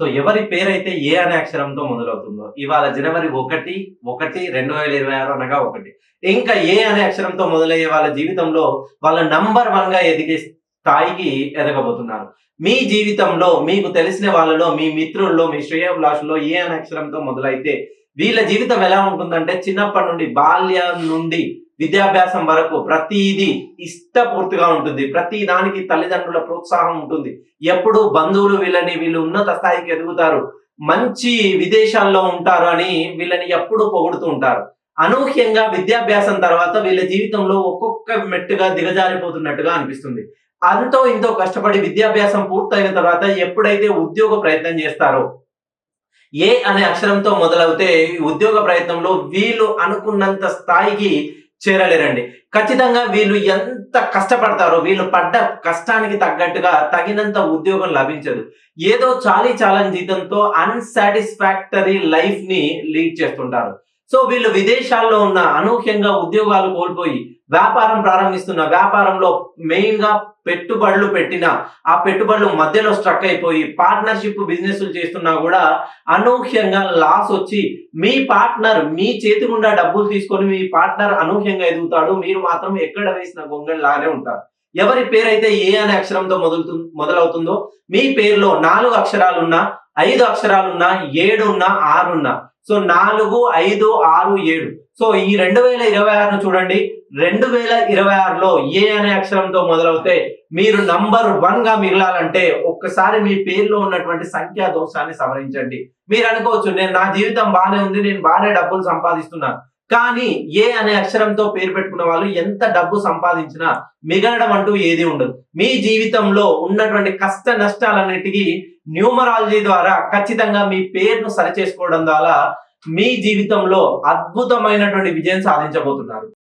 So ఎవరి పేరైతే ఏ అనే అక్షరంతో మొదలవుతుందో ఇవాళ జనవరి ఒకటి ఒకటి రెండు వేల ఇరవై ఆరు అనగా ఒకటి. ఇంకా ఏ అనే అక్షరంతో మొదలయ్యే వాళ్ళ జీవితంలో వాళ్ళ నంబర్ వన్గా ఎదిగే స్థాయికి ఎదగబోతున్నారు. మీ జీవితంలో మీకు తెలిసిన వాళ్ళలో మీ మిత్రుల్లో మీ శ్రేయోభిలాషుల్లో ఏ అనే అక్షరంతో మొదలైతే వీళ్ళ జీవితం ఎలా ఉంటుందంటే చిన్నప్పటి నుండి బాల్యం నుండి విద్యాభ్యాసం వరకు ప్రతిదీ ఇష్టపూర్తిగా ఉంటుంది. ప్రతి దానికి తల్లిదండ్రుల ప్రోత్సాహం ఉంటుంది. ఎప్పుడు బంధువులు వీళ్ళని వీళ్ళు ఉన్నత స్థాయికి ఎదుగుతారు. మంచి విదేశాల్లో ఉంటారు అని వీళ్ళని ఎప్పుడూ పొగుడుతూ ఉంటారు. అనూహ్యంగా విద్యాభ్యాసం తర్వాత వీళ్ళ జీవితంలో ఒక్కొక్క మెట్టుగా దిగజారిపోతున్నట్టుగా అనిపిస్తుంది. అంతో ఇంతో కష్టపడి విద్యాభ్యాసం పూర్తయిన తర్వాత ఎప్పుడైతే ఉద్యోగ ప్రయత్నం చేస్తారో ఏ అనే అక్షరంతో మొదలవుతే ఉద్యోగ ప్రయత్నంలో వీళ్ళు అనుకున్నంత స్థాయికి చేరలేరండి. ఖచ్చితంగా వీళ్ళు ఎంత కష్టపడతారో వీళ్ళు పడ్డ కష్టానికి తగ్గట్టుగా తగినంత ఉద్యోగం లభించదు. ఏదో చాలీ చాలని జీతంతో అన్సాటిస్ఫాక్టరీ లైఫ్ని లీడ్ చేస్తుంటారు. సో వీళ్ళు విదేశాల్లో ఉన్న అనూహ్యంగా ఉద్యోగాలు కోల్పోయి వ్యాపారం ప్రారంభిస్తున్న వ్యాపారంలో మెయిన్గా పెట్టుబడులు పెట్టిన ఆ పెట్టుబడులు మధ్యలో స్ట్రక్ అయిపోయి పార్ట్నర్షిప్ బిజినెస్ చేస్తున్నా కూడా అనూహ్యంగా లాస్ వచ్చి మీ పార్ట్నర్ మీ చేతి గుండా డబ్బులు తీసుకొని మీ పార్ట్నర్ అనూహ్యంగా ఎదుగుతాడు. మీరు మాత్రం ఎక్కడ వేసిన గొంగళిలానే ఉంటారు. ఎవరి పేరు అయితే ఏ అనే అక్షరంతో మొదలుతు మొదలవుతుందో మీ పేరులో నాలుగు అక్షరాలున్నా ఐదు అక్షరాలున్నా ఏడున్నా ఆరున్నా సో నాలుగు ఐదు ఆరు ఏడు. సో ఈ రెండు వేల ఇరవై ఆరును చూడండి. రెండు వేల ఇరవై ఆరులో ఏ అనే అక్షరంతో మొదలవుతే మీరు నంబర్ వన్గా మిగలాలంటే ఒక్కసారి మీ పేరులో ఉన్నటువంటి సంఖ్యా దోషాన్ని సవరించండి. మీరు అనుకోవచ్చు నేను నా జీవితం బాగానే ఉంది నేను బాగానే డబ్బులు సంపాదిస్తున్నాను. కానీ ఏ అనే అక్షరంతో పేరు పెట్టుకున్న వాళ్ళు ఎంత డబ్బు సంపాదించినా మిగలడం అంటూ ఏది ఉండదు. మీ జీవితంలో ఉన్నటువంటి కష్ట నష్టాలన్నిటికీ న్యూమరాలజీ ద్వారా ఖచ్చితంగా మీ పేరును సరిచేసుకోవడం ద్వారా మీ జీవితంలో అద్భుతమైనటువంటి విజయం సాధించబోతున్నారు.